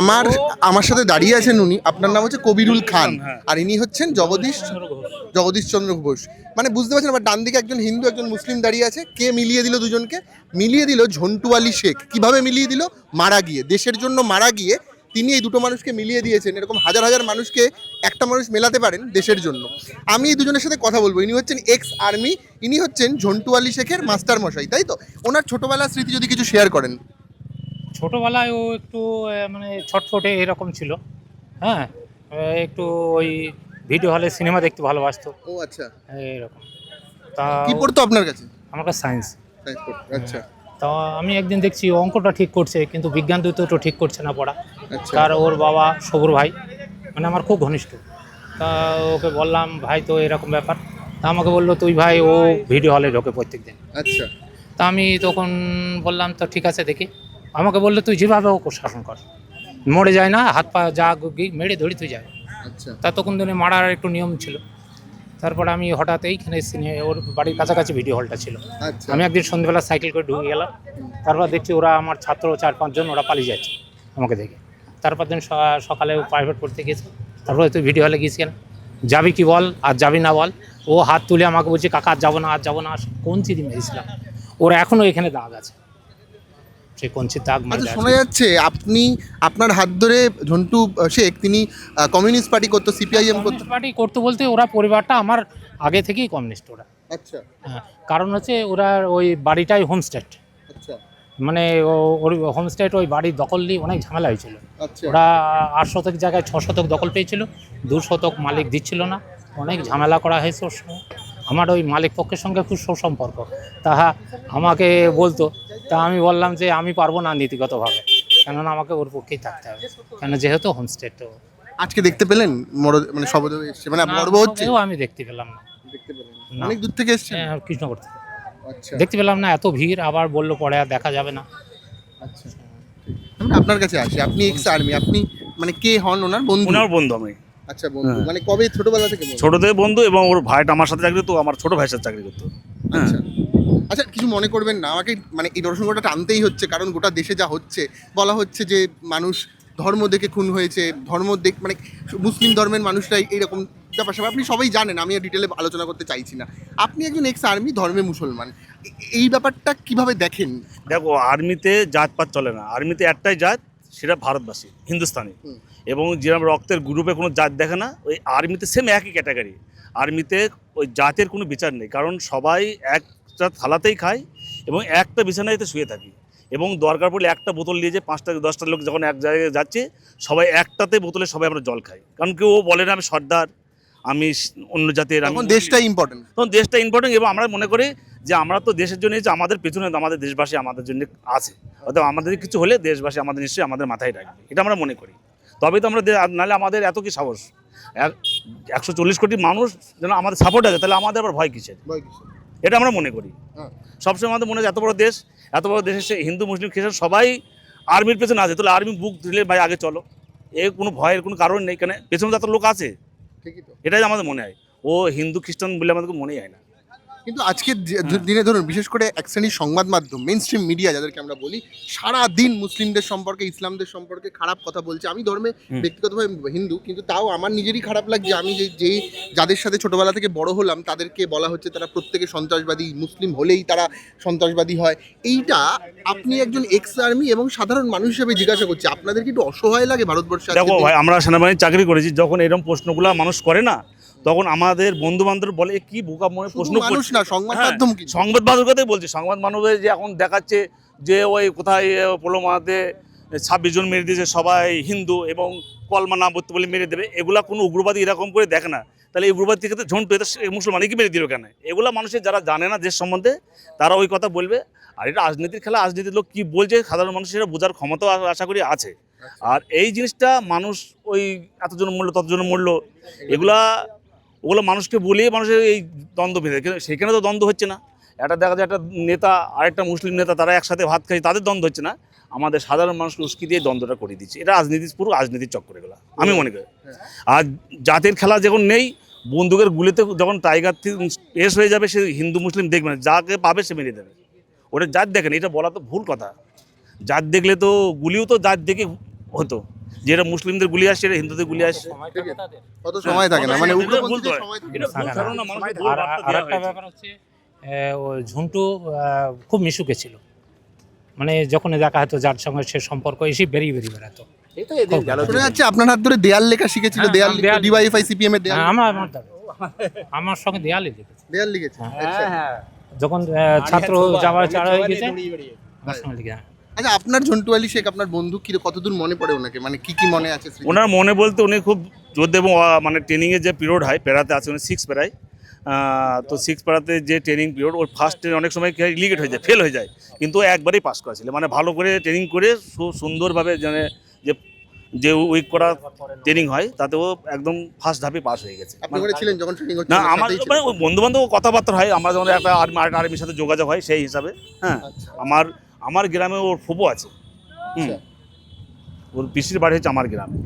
আমার আমার সাথে দাঁড়িয়ে আছেন উনি। আপনার নাম হচ্ছে কবিরুল খান। হ্যাঁ। আর ইনি হচ্ছেন জগদীশ জগদীশ চন্দ্র ঘোষ। মানে বুঝতে পারছেন আমার ডান দিকে একজন হিন্দু একজন মুসলিম দাঁড়িয়ে আছে। কে মিলিয়ে দিল দুজনকে? মিলিয়ে দিল ঝন্টু আলী শেখ। কীভাবে মিলিয়ে দিল? মারা গিয়ে। দেশের জন্য মারা গিয়ে তিনি এই দুটো মানুষকে মিলিয়ে দিয়েছেন। এরকম হাজার হাজার মানুষকে একটা মানুষ মেলাতে পারেন দেশের জন্য। আমি এই দুজনের সাথে কথা বলব। ইনি হচ্ছেন এক্স আর্মি ইনি হচ্ছেন ঝন্টু আলী শেখের মাস্টার মশাই তাই তো? ওনার ছোটবেলার স্মৃতি যদি কিছু শেয়ার করেন। ছোটোবেলায় ও একটু মানে ছটফটে এরকম ছিল। হ্যাঁ? একটু ওই ভিডিও হলে সিনেমা দেখতে ভালোবাসতো। ও আচ্ছা। এরকম। তা কি পড়তো আপনার কাছে? আমার কাছে সায়েন্স। Science পড়তো, আচ্ছা। তা আমি একদিন দেখছি অঙ্কটা ঠিক করছে কিন্তু বিজ্ঞান দ্বৈতটা ঠিক করছে না পড়া। আচ্ছা। তার ওর বাবা সবুর ভাই মানে আমার খুব ঘনিষ্ঠ। তা ওকে বললাম ভাই তো এরকম ব্যাপার। তা আমাকে বলল তুই ভাই ও ভিডিও হলে ঢোকে প্রত্যেক দিন আচ্ছা। তা আমি তখন বললাম তো ঠিক আছে দেখি। আমাকে বলল তুই যেভাবে ওকে শাসন কর। মরে যায় না হাত পা যা মেরে ধরি তুই যাবে আচ্ছা। তা তখন দিনে মারার একটু নিয়ম ছিল। তারপর আমি হঠাৎ এইখানে ওর বাড়ির কাছাকাছি ভিডিও হলটা ছিল। আচ্ছা। আমি একদিন সন্ধ্যেবেলা সাইকেল করে ঢুকে গেলাম। তারপর দেখছি ওরা আমার ছাত্র চার পাঁচজন ওরা পালিয়ে যাচ্ছে আমাকে দেখে। তারপর দিন সকালে প্রাইভেট পড়তে গেছে। তারপরে তুই ভিডিও হলে গিয়েছি কেন? যাবি কি বল আর যাবি না বল? ও হাত তুলে আমাকে বলছে কাকা আর যাব না আর যাব না। আর কোন চিঠি মেরেছিলাম? ওরা এখনও এখানে দাগ আছে। সেই কঞ্চির দাগ আচ্ছা শোনা যাচ্ছে আপনি আপনার হাত ধরে ঝন্টু শেখ তিনি কমিউনিস্ট পার্টি করতো সিপিআইএম করতো? কমিউনিস্ট পার্টি করতে বলতে ওরা পরিবারটা আমার আগে থেকেই কমিউনিস্ট ওরা। আচ্ছা। হ্যাঁ কারণ হচ্ছে ওরা ওই বাড়িটাই হোমস্টেট আচ্ছা। মানে ও- ওর হোমস্টেট ওই বাড়ির দখল নিয়ে অনেক ঝামেলা হয়েছিল। আচ্ছা। ওরা আট শতক জায়গায় ছ শতক দখল পেয়েছিল দু শতক মালিক দিচ্ছিল না। অনেক ঝামেলা করা হয়েছে ওর সঙ্গে। আমার ওই মালিক পক্ষের সঙ্গে খুব সুসম্পর্ক। তাহা আমাকে বলতো। তা আমি বললাম যে আমি পারব না নীতিগতভাবে। কেননা আমাকে ওর পক্ষেই থাকতে হবে। কেন যেহেতু হোমস্টেট আজকে দেখতে পেলেন? মর- মানে এসছে। মানে পর্ব হচ্ছে? আমি দেখতে পেলাম না। দেখতে। অনেক দূর থেকে এসছে হ্যাঁ, কৃষ্ণগর থেকে। আচ্ছা। দেখতে পেলাম না এত ভিড় আবার বলল পরে আর দেখা যাবে না। আচ্ছা। আপনার কাছে আসি। আপনি এক্স আর্মি আপনি মানে কে হন ওনার বন্ধু? ওনার বন্ধু আমি। আচ্ছা বন্ধু। হ্যাঁ। মানে কবে? ছোটবেলা থেকে? ছোট থেকে বন্ধু এবং ওর ভাইটা আমার সাথে চাকরি করতো আমার ছোট ভাইয়ের সাথে চাকরি করতো। হ্যাঁ। আচ্ছা। আচ্ছা কিছু মনে করবেন না আমাকে মানে এই প্রসঙ্গটা টানতেই হচ্ছে কারণ গোটা দেশে যা হচ্ছে বলা হচ্ছে যে মানুষ ধর্ম দেখে খুন হয়েছে ধর্ম দেখ মানে মুসলিম ধর্মের মানুষরাই এইরকম ব্যাপার স্যাপার। আপনি সবাই জানেন আমি ডিটেলে আলোচনা করতে চাইছি না। আপনি একজন এক্স আর্মি ধর্মে মুসলমান। এই ব্যাপারটা কীভাবে দেখেন? দেখো আর্মিতে জাতপাত চলে না। আর্মিতে একটাই জাত সেটা ভারতবাসী হিন্দুস্তানি। এবং যেরকম রক্তের গ্রুপে কোনো জাত দেখে না ওই আর্মিতে সেম একই ক্যাটাগরি আর্মিতে ওই জাতের কোনো বিচার নেই কারণ সবাই একটা থালাতেই খায় এবং একটা বিছানাইতে শুয়ে থাকি। এবং দরকার পড়লে একটা বোতল নিয়ে যে পাঁচটা দশটা লোক যখন এক জায়গায় যাচ্ছে সবাই একটাতে বোতলে সবাই আমরা জল খাই। কারণ কেউ বলে না আমি সর্দার আমি অন্য জাতের দেশটাই ইম্পর্টেন্ট তখন দেশটা ইম্পর্টেন্ট এবং আমরা মনে করি যে আমরা তো দেশের জন্য যে আমাদের পেছনে আমাদের দেশবাসী আমাদের জন্য আছে। অর্থাৎ আমাদের কিছু হলে দেশবাসী আমাদের নিশ্চয়ই আমাদের মাথায় রাখবে। এটা আমরা মনে করি। তবে তো আমরা নাহলে আমাদের এত কি সাহস? এক- একশো চল্লিশ কোটি মানুষ যেন আমাদের সাপোর্ট আছে তাহলে আমাদের আবার ভয় কিসের? এটা আমরা মনে করি। হ্যাঁ। সবসময় আমাদের মনে হয় এত বড় দেশ এত বড় দেশে সে হিন্দু মুসলিম খ্রিস্টান সবাই আর্মির পেছনে আছে। তাহলে আর্মি বুক দিলে ভাই আগে চলো। এ কোনো ভয়ের কোনো কারণ নেই। কেন? পেছনে তো এত লোক আছে। ঠিকই তো। এটাই আমাদের মনে হয়। ও হিন্দু খ্রিস্টান বলে আমাদের মনেই হয় না। কিন্তু আজকের দিনে ধরুন বিশেষ করে এক শ্রেণির সংবাদ মাধ্যম মেন স্ট্রিম মিডিয়া যাদেরকে আমরা বলি সারা দিন মুসলিমদের সম্পর্কে ইসলামদের সম্পর্কে খারাপ কথা বলছে। আমি ধর্মে। ব্যক্তিগতভাবে হিন্দু কিন্তু তাও আমার নিজেরই খারাপ লাগছে। আমি যে যেই যাদের সাথে ছোটবেলা থেকে বড় হলাম তাদেরকে বলা হচ্ছে তারা প্রত্যেকে সন্ত্রাসবাদী মুসলিম হলেই তারা সন্ত্রাসবাদী হয়। এইটা আপনি একজন এক্স আর্মি এবং সাধারণ মানুষ হিসেবে জিজ্ঞাসা করছি। আপনাদের কি একটু অসহায় লাগে ভারতবর্ষে দেখো ভাই আমরা সেনাবাহিনী চাকরি করেছি যখন এরকম প্রশ্নগুলো মানুষ করে না তখন আমাদের বন্ধু বান্ধব বলে কি বোকা মনে প্রশ্ন মানুষ না সংবাদ হ্যাঁ, মাধ্যম কি সংবাদ মাধ্যমের কথাই বলছি। সংবাদ মানবে যে এখন দেখাচ্ছে যে ওই কোথায় পোলোমাতে ছাব্বিশ জন মেরে দিয়েছে সবাই হিন্দু এবং কলমা বলতে বলে মেরে দেবে। এগুলা কোনো উগ্রবাদী এরকম করে দেখে না। তাহলে এই উগ্রবাদী থেকে ঝন্টু এটা সে- মুসলমানই মেরে দিল কেন? এগুলা মানুষের যারা জানে না দেশ সম্বন্ধে তারা ওই কথা বলবে। আর এটা রাজনীতির খেলা রাজনীতির লোক কী বলছে সাধারণ মানুষের বোঝার ক্ষমতা আশা করি আছে। আর এই জিনিসটা মানুষ ওই এতজন মূল্য ততজন মূল্য এগুলা ওগুলো মানুষকে বলিয়ে মানুষের এই দ্বন্দ্ব বেঁধে সেখানে তো দ্বন্দ্ব হচ্ছে না। একটা দেখা যায় একটা নেতা, আরেকটা মুসলিম নেতা, তারা একসাথে ভাত খায়, তাদের দ্বন্দ্ব হচ্ছে না। আমাদের সাধারণ মানুষকে উস্কি দিয়ে দ্বন্দ্বটা করে দিচ্ছে। এটা রাজনীতি, পুরো রাজনীতির চক্কর এগুলো। আমি মনে করি। আর জাতের খেলা যখন নেই, বন্দুকের গুলিতে যখন টাইগার পেশ হয়ে যাবে, সে হিন্দু, মুসলিম দেখবে না। যাকে পাবে সে মেরে দেবে। ওটা জাত দেখেন এটা বলা তো ভুল কথা। জাত দেখলে তো, গুলিও তো জাত দেখে হতো। যেটা মুসলিমদের গুলি আসছে এটা হিন্দুদের গুলি আসছে কত সময় থাকে না মানে ভুল আর একটা ব্যাপার হচ্ছে ঝুন্টু খুব মিশুকে ছিল। মানে যখন দেখা হতো যার সঙ্গে সে সম্পর্ক এসে বেরিয়ে বেরিয়ে বেড়াতো। যাচ্ছে আপনার হাত ধরে দেয়াল লেখা শিখেছিল হ্যাঁ, দেয়াল আমি দেয়াল- ডিওয়াইফাই সিপিএম এর দেয়াল। হ্যাঁ, আমার আমার আমার সঙ্গে দেয়ালে লিখেছে। দেয়াল লিখেছে আচ্ছা। যখন আহ, ছাত্র যাওয়া চাড়া হয়ে গেছে আমার সঙ্গে লিখে। হ্যাঁ। আচ্ছা আপনার ঝন্টু আলী শেখ আপনার বন্ধু কি কতদূর মনে পড়ে ওনাকে? মানে কি কি মনে আছে ওনার মনে বলতে উনি খুব যোদ্ধা এবং মানে ট্রেনিংয়ের যে পিরিয়ড হয় পেরাতে আছে উনি সিক্স পেরায় তো সিক্স পেরাতে যে ট্রেনিং পিরিয়ড ওর ফার্স্ট অনেক সময় ইলিগেট হয়ে যায় ফেল হয়ে যায়। কিন্তু একবারেই পাস করেছিল। মানে ভালো করে ট্রেনিং করে সুন্দরভাবে মানে যে যে উইক করা ট্রেনিং হয় তাতে ও একদম ফার্স্ট ধাপে পাস হয়ে গেছে। আপনি ছিলেন যখন ট্রেনিং না আমার মানে বন্ধু বান্ধব কথাবার্তা হয় আমরা যেমন একটা আর্মি আর্মির সাথে যোগাযোগ হয় সেই হিসাবে হ্যাঁ। আচ্ছা। আমার আমার গ্রামে ওর ফুপো আছে। হুম। আচ্ছা। ওর পিসির বাড়ি হচ্ছে আমার গ্রামে।